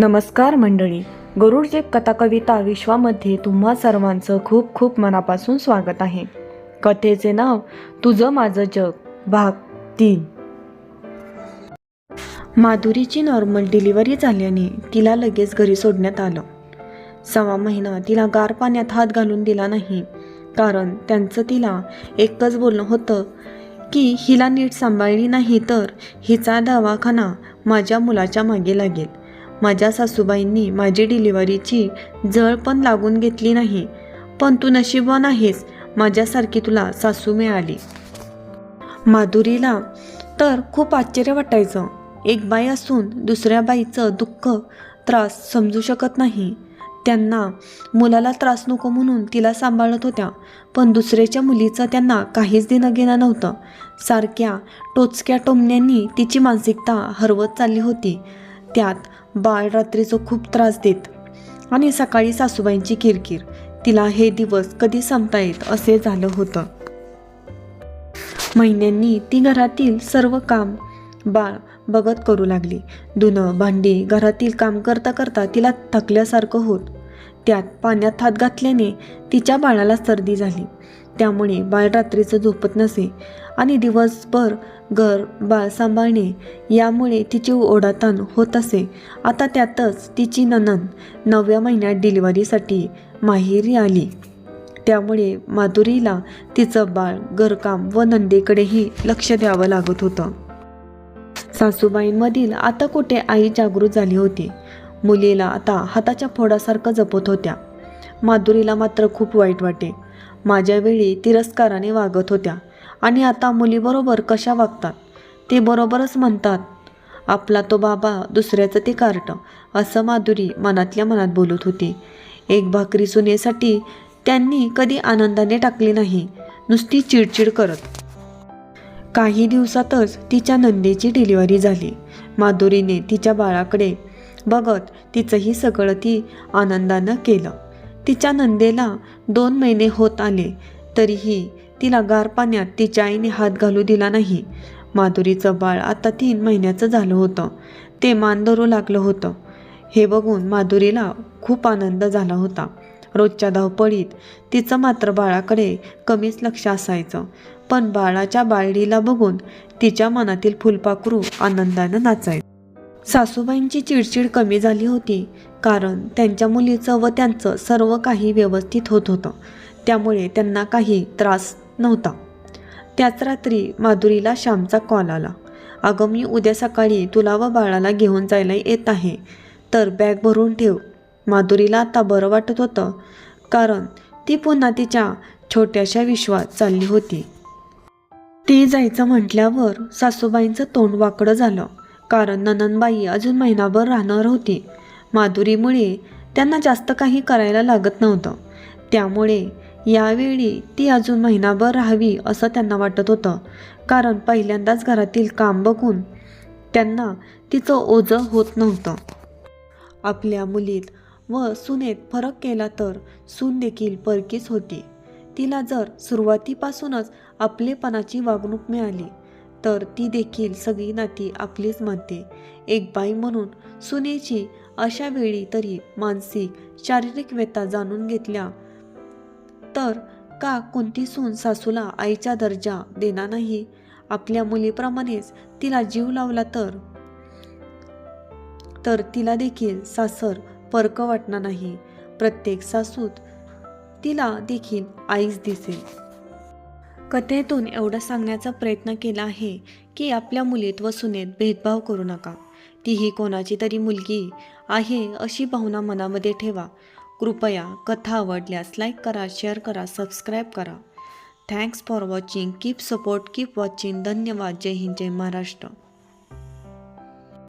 नमस्कार मंडळी. गरुडचे कथा कविता विश्वामध्ये तुम्हा सर्वांचं खूप खूप मनापासून स्वागत आहे. कथेचे नाव तुझं माझं जग भाग तीन. माधुरीची नॉर्मल डिलिव्हरी झाल्याने तिला लगेच घरी सोडण्यात आलं. सवा महिना तिला गार पाण्यात हात घालून दिला नाही कारण त्यांचं तिला एकच बोलणं होतं की हिला नीट सांभाळली नाही तर हिचा दवाखाना माझ्या मुलाच्या मागे लागेल. माझ्या सासूबाईंनी माझी डिलिव्हरीची जळ पण लागून घेतली नाही. पण तू नशीबवान आहेस. माझ्यासारखी तुला सासू मिळाली. माधुरीला तर खूप आश्चर्य वाटायचं. एक बाई असून दुसऱ्या बाईचं दुःख त्रास समजू शकत नाही. त्यांना मुलाला त्रास नको म्हणून तिला सांभाळत होत्या. पण दुसऱ्याच्या मुलीचं त्यांना काहीच देणं घेणं नव्हतं. सारख्या टोचक्या टोमण्यांनी तिची मानसिकता हरवत चालली होती. त्यात बाळ रात्रीचं खूप त्रास देत आणि सकाळी सासूबाईंची किरकिर. तिला हे दिवस कधी संपता येत असे झालं होतं. महिन्यांनी ती घरातील सर्व काम बाळ बघत करू लागली. धुणं भांडी घरातील काम करता करता तिला थकल्यासारखं होत. त्यात पाण्यात हात घातल्याने तिच्या बाळाला सर्दी झाली. त्यामुळे बाळ रात्रीचं झोपत नसे आणि दिवसभर घर बाळ सांभाळणे यामुळे तिची ओढाताण होत असे. आता त्यातच तिची ननन नवव्या महिन्यात डिलिव्हरीसाठी माहेरी आली. त्यामुळे माधुरीला तिचं बाळ घरकाम व नंदेकडेही लक्ष द्यावं लागत होतं. सासूबाईंमधील आता कुठे आई जागृत झाली होती? मुलीला आता हाताच्या फोडासारखं जपत होत्या. माधुरीला मात्र खूप वाईट वाटे. माझ्या वेळी तिरस्काराने वागत होत्या. आणि आता मुलीबरोबर कशा वागतात? ते बरोबरच म्हणतात आपला तो बाबा दुसऱ्याचं ते कार्ट असं माधुरी मनातल्या मनात बोलत होती. एक भाकरी सुनेसाठी त्यांनी कधी आनंदाने टाकली नाही नुसती चिडचिड करत. काही दिवसातच तिच्या नंदेची डिलिव्हरी झाली. माधुरीने तिच्या बाळाकडे बघत तिचंही सगळं ती आनंदानं केलं. तिच्या नंदेला दोन महिने होत आले तरीही तिला गार पाण्यात तिच्या आईने हात घालू दिला नाही. माधुरीचं बाळ आता तीन महिन्याचं झालं होतं. ते मान धरू लागलं होतं. हे बघून माधुरीला खूप आनंद झाला होता. रोजच्या धावपळीत तिचं मात्र बाळाकडे कमीच लक्ष असायचं पण बाळाच्या बाळडीला बघून तिच्या मनातील फुलपाखरू आनंदानं नाचायचं. सासूबाईंची चिडचिड कमी झाली होती कारण त्यांच्या मुलीचं व त्यांचं सर्व काही व्यवस्थित होत होतं. त्यामुळे त्यांना काही त्रास नव्हता. त्याच रात्री माधुरीला श्यामचा कॉल आला. अगं मी उद्या सकाळी तुला व बाळाला घेऊन जायला येत आहे. तर बॅग भरून ठेव. माधुरीला आता बरं वाटत होतं कारण ती पुन्हा तिच्या छोट्याशा विश्वात चालली होती. ती जायचं म्हटल्यावर सासूबाईंचं तोंड वाकडं झालं कारण नननबाई अजून महिनाभर राहणार होती. माधुरीमुळे त्यांना जास्त काही करायला लागत नव्हतं. त्यामुळे यावेळी ती अजून महिनाभर राहावी असं त्यांना वाटत होतं. कारण पहिल्यांदाच घरातील काम बघून त्यांना तिचं ओझं होत नव्हतं. आपल्या मुलीत व सुनेत फरक केला तर सून देखील परकीच होती. तिला जर सुरुवातीपासूनच आपलेपणाची वागणूक मिळाली तर ती देखील सगळी नाती आपलीच मानते. एक बाई म्हणून सुनेची अशा वेळी तरी मानसिक शारीरिक व्यथा जाणून घेतल्या. तर का कोणती सून सासूला आईचा दर्जा देणार नाही? आपल्या मुलीप्रमाणेच तिला जीव लावला तर? तर तिला देखील सासर परक वाटणार नाही. प्रत्येक सासूत तिला देखील आईच दिसेल. कथेतून एवढं सांगण्याचा प्रयत्न केला आहे की आपल्या मुलीत व सुनेत भेदभाव करू नका. तीही कोणाची तरी मुलगी आहे अशी भावना मनामध्ये ठेवा. कृपया कथा आवडल्यास लाईक करा शेअर करा सबस्क्राईब करा. Thanks for watching. Keep support keep watching. धन्यवाद. जय हिंद जय महाराष्ट्र.